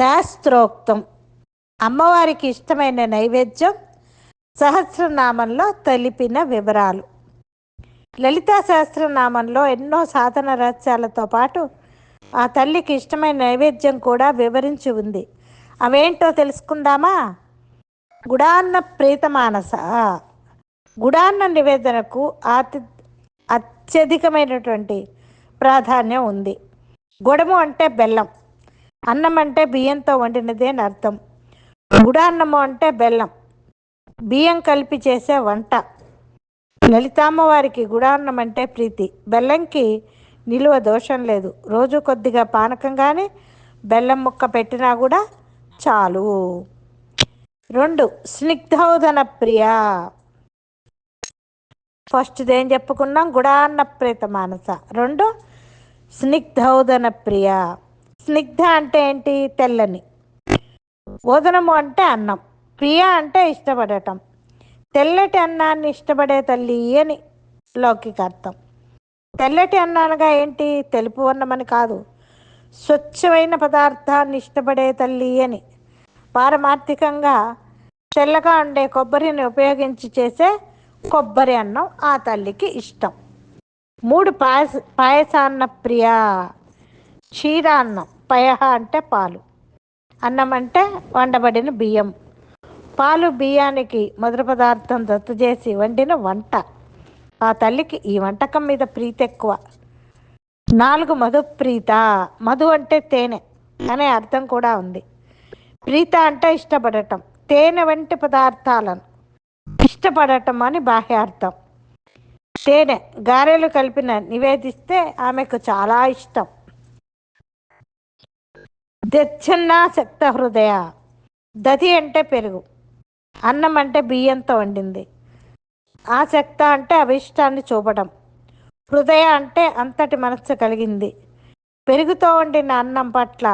శాస్త్రోక్తం. అమ్మవారికి ఇష్టమైన నైవేద్యం సహస్రనామంలో తెలిపిన వివరాలు. లలితా సహస్రనామంలో ఎన్నో సాధన రహస్యాలతో పాటు ఆ తల్లికి ఇష్టమైన నైవేద్యం కూడా వివరించి ఉంది. అవేంటో తెలుసుకుందామా? గుడాన్న ప్రీతమానస. గుడాన్న నివేదనకు అతి అత్యధికమైనటువంటి ప్రాధాన్యం ఉంది. గుడము అంటే బెల్లం. అన్నం అంటే బియ్యంతో వండినదే అని అర్థం. గుడాన్నము అంటే బెల్లం. బియ్యం కలిపి చేసే వంట. లలితామ్మవారికి గుడాన్నం అంటే ప్రీతి. బెల్లంకి నిలువ దోషం లేదు. రోజు కొద్దిగా పానకం కానీ బెల్లం ముక్క పెట్టినా కూడా చాలు. రెండు స్నిగ్ధౌదన ప్రియ. ఫస్ట్ ఏం చెప్పుకున్నాం? గుడాన్న ప్రేత మానస. రెండు స్నిగ్ధౌదన ప్రియ. స్నిగ్ధ అంటే ఏంటి? తెల్లని. ఓదనము అంటే అన్నం. ప్రియ అంటే ఇష్టపడటం. తెల్లటి అన్నాన్ని ఇష్టపడే తల్లి అని లౌకిక అర్థం. తెల్లటి అన్నానగా ఏంటి? తెలుపు అన్నమని కాదు. స్వచ్ఛమైన పదార్థాన్ని ఇష్టపడే తల్లి అని. పారమార్థికంగా తెల్లగా ఉండే కొబ్బరిని ఉపయోగించి చేసే కొబ్బరి అన్నం ఆ తల్లికి ఇష్టం. మూడు పాయస పాయసాన్న ప్రియ క్షీరాన్నం. పయహ అంటే పాలు. అన్నం అంటే వండబడిన బియ్యం. పాలు బియ్యానికి మొదటి పదార్థం దత్తు చేసి వండిన వంట. ఆ తల్లికి ఈ వంటకం మీద ప్రీతి ఎక్కువ. నాలుగు మధు ప్రీత. మధు అంటే తేనె అనే అర్థం కూడా ఉంది. ప్రీత అంటే ఇష్టపడటం. తేనె వంటి పదార్థాలను ఇష్టపడటం అని బాహ్యార్థం. తేనె గారెలు కలిపిన నివేదిస్తే ఆమెకు చాలా ఇష్టం. దచ్చన్న శక్త హృదయ. దతి అంటే పెరుగు. అన్నం అంటే బియ్యంతో వండింది. ఆసక్త అంటే అభిష్టాన్ని చూపడం హృదయ అంటే అంతటి మనస్సు కలిగింది. పెరుగుతో వండిన అన్నం పట్ల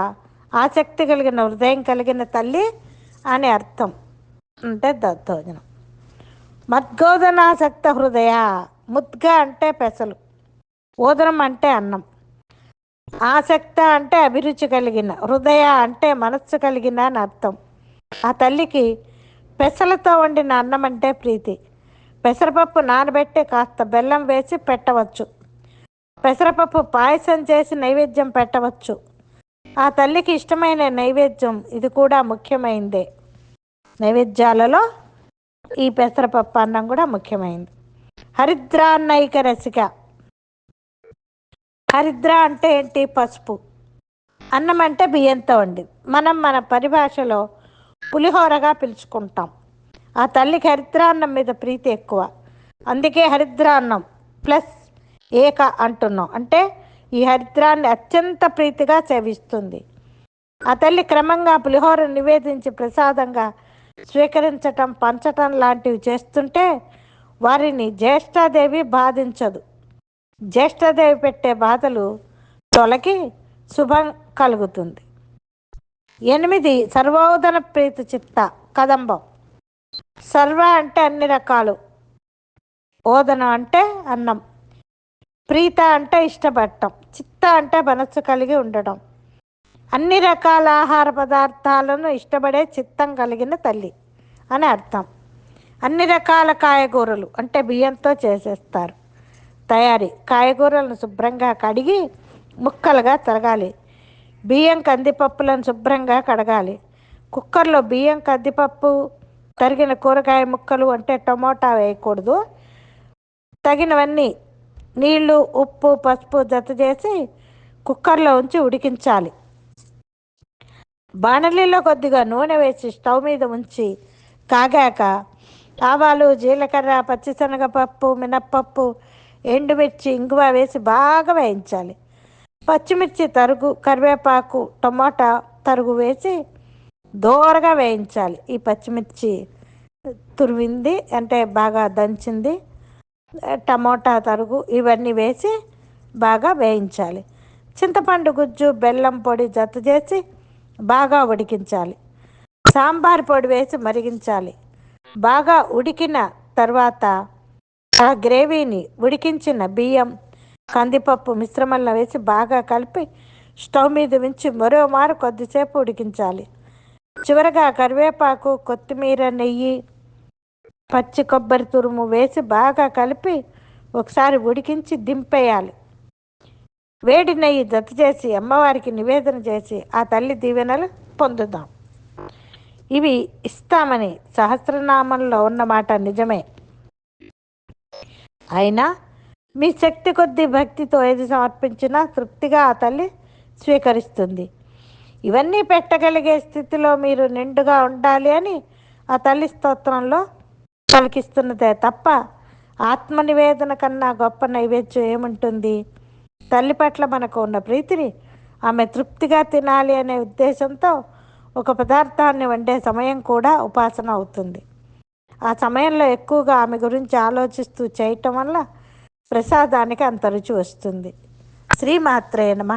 ఆసక్తి కలిగిన హృదయం కలిగిన తల్లి అని అర్థం. అంటే దత్తోజనం మద్గోదనాసక్త హృదయ. ముద్గ అంటే పెసలు. ఓదనం అంటే అన్నం. ఆసక్త అంటే అభిరుచి కలిగిన హృదయ అంటే మనస్సు కలిగిన అని అర్థం. ఆ తల్లికి పెసలతో వండిన అన్నం అంటే ప్రీతి. పెసరపప్పు నానబెట్టి కాస్త బెల్లం వేసి పెట్టవచ్చు. పెసరపప్పు పాయసం చేసి నైవేద్యం పెట్టవచ్చు. ఆ తల్లికి ఇష్టమైన నైవేద్యం ఇది కూడా ముఖ్యమైందే. నైవేద్యాలలో ఈ పెసరపప్పు అన్నం కూడా ముఖ్యమైంది. హరిద్రాన్నైక రసిక. హరిద్ర అంటే ఏంటి? పసుపు. అన్నం అంటే బియ్యంతో వండి మనం మన పరిభాషలో పులిహోరగా పిలుచుకుంటాం. ఆ తల్లికి హరిద్రాన్నం మీద ప్రీతి ఎక్కువ. అందుకే హరిద్రాన్నం ప్లస్ ఏక అంటున్నాం. అంటే ఈ హరిద్రాన్ని అత్యంత ప్రీతిగా సేవిస్తుంది. ఆ తల్లి క్రమంగా పులిహోర నివేదించి ప్రసాదంగా స్వీకరించటం పంచటం లాంటివి చేస్తుంటే వారిని జ్యేష్ఠాదేవి బాధించదు. జ్యేష్ఠదేవి పెట్టే బాధలు తొలగి శుభం కలుగుతుంది. ఎనిమిది సర్వోదన ప్రీతి చిత్త కదంబం. సర్వ అంటే అన్ని రకాలు. ఓదనం అంటే అన్నం. ప్రీత అంటే ఇష్టపడటం. చిత్త అంటే మనస్సు కలిగి ఉండడం అన్ని రకాల ఆహార పదార్థాలను ఇష్టపడే చిత్తం కలిగిన తల్లి అని అర్థం. అన్ని రకాల కాయగూరలు అంటే బియ్యంతో చేసేస్తారు. తయారీ కాయగూరలను శుభ్రంగా కడిగి ముక్కలుగా తరగాలి. బియ్యం కందిపప్పులను శుభ్రంగా కడగాలి. కుక్కర్లో బియ్యం కందిపప్పు తరిగిన కూరగాయ ముక్కలు అంటే టమోటా వేయకూడదు. తగినవన్నీ నీళ్ళు ఉప్పు పసుపు జత చేసి కుక్కర్లో ఉంచి ఉడికించాలి. బాణలిలో కొద్దిగా నూనె వేసి స్టవ్ మీద ఉంచి కాగాక ఆవాలు జీలకర్ర పచ్చిశనగపప్పు మినప్పప్పు ఎండుమిర్చి ఇంగువ వేసి బాగా వేయించాలి. పచ్చిమిర్చి తరుగు కరివేపాకు టమాటా తరుగు వేసి దోరగా వేయించాలి. ఈ పచ్చిమిర్చి తురివింది అంటే బాగా దంచింది టమోటా తరుగు ఇవన్నీ వేసి బాగా వేయించాలి. చింతపండు గుజ్జు బెల్లం పొడి జత చేసి బాగా ఉడికించాలి. సాంబార్ పొడి వేసి మరిగించాలి. బాగా ఉడికిన తర్వాత ఆ గ్రేవీని ఉడికించిన బియ్యం కందిపప్పు మిశ్రమంలో వేసి బాగా కలిపి స్టవ్ మీద ఉంచి మరో మారు కొద్దిసేపు ఉడికించాలి. చివరగా కరివేపాకు కొత్తిమీర నెయ్యి పచ్చి కొబ్బరి తురుము వేసి బాగా కలిపి ఒకసారి ఉడికించి దింపేయాలి. వేడి నెయ్యి జత చేసి అమ్మవారికి నివేదన చేసి ఆ తల్లి దీవెనలు పొందుదాం. ఇవి ఇస్తామని సహస్రనామంలో ఉన్నమాట నిజమే. అయినా మీ శక్తి కొద్దీ భక్తితో ఏది సమర్పించినా తృప్తిగా ఆ తల్లి స్వీకరిస్తుంది. ఇవన్నీ పెట్టగలిగే స్థితిలో మీరు నిండుగా ఉండాలి అని ఆ తల్లి స్తోత్రంలో పలికిస్తున్నదే తప్ప ఆత్మ నివేదన కన్నా గొప్ప నైవేద్యం ఏముంటుంది? తల్లి పట్ల మనకు ఉన్న ప్రీతిని ఆమె తృప్తిగా తినాలి అనే ఉద్దేశంతో ఒక పదార్థాన్ని వండే సమయం కూడా ఉపాసన అవుతుంది. ఆ సమయంలో ఎక్కువగా ఆమె గురించి ఆలోచిస్తూ చేయటం వల్ల ప్రసాదానికి అంత రుచి వస్తుంది. శ్రీమాత్రే నమ.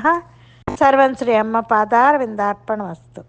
సర్వం శ్రీ అమ్మ పాదార విందార్పణ వస్తు